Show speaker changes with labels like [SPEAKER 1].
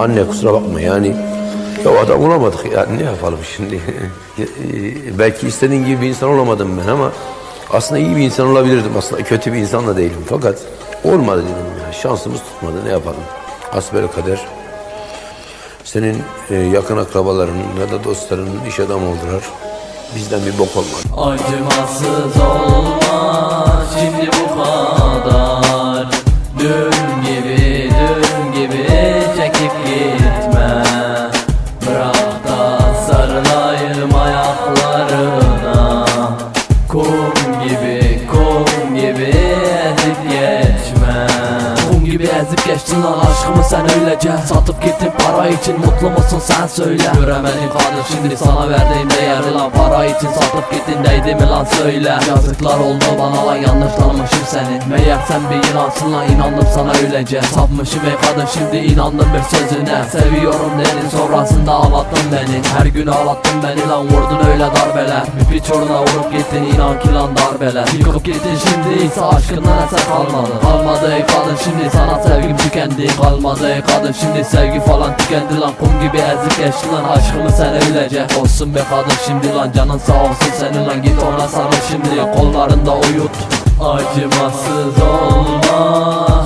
[SPEAKER 1] Anne kusura bakma yani ya adam olamadık ya ne yapalım şimdi? Belki istediğin gibi bir insan olamadım ben ama aslında iyi bir insan olabilirdim. Aslında kötü bir insan da değilim. Fakat olmadı dedim ya şansımız tutmadı ne yapalım? Asbel kader. Senin e, yakın akrabaların ya da dostların iş adamı oldular. Bizden bir bok olmadı.
[SPEAKER 2] Acımasız olma şimdi bu ezip geçtin lan aşkımı sen öylece Satıp gittin para için mutlu musun sen söyle. Göremedim kadın şimdi sana verdiğim Para satıp gittin değdi mi lan söyle. Yazıklar oldu bana lan yanlış tanımışım seni. Meğer sen bir inansın lan inandım sana öylece. Sapmışım ey kadın şimdi inandım bir sözüne. Seviyorum dedin sonrasında ağlattın beni. Her gün ağlattın beni lan vurdun öyle darbeler. Bir piç vurup gittin inan ki lan darbeler. Yıkıp gittin şimdi ise aşkından eser kalmadı. Kalmadı ey kadın şimdi sana sevgim tükendi. Kalmadı ey kadın şimdi sevgi falan tükendi lan. Kum gibi ezip geçti lan aşkımı sen öylece. Olsun be kadın şimdi lan canın sağ olsun lan Git ona sarıl şimdi. Kollarında uyut. Acımasız olma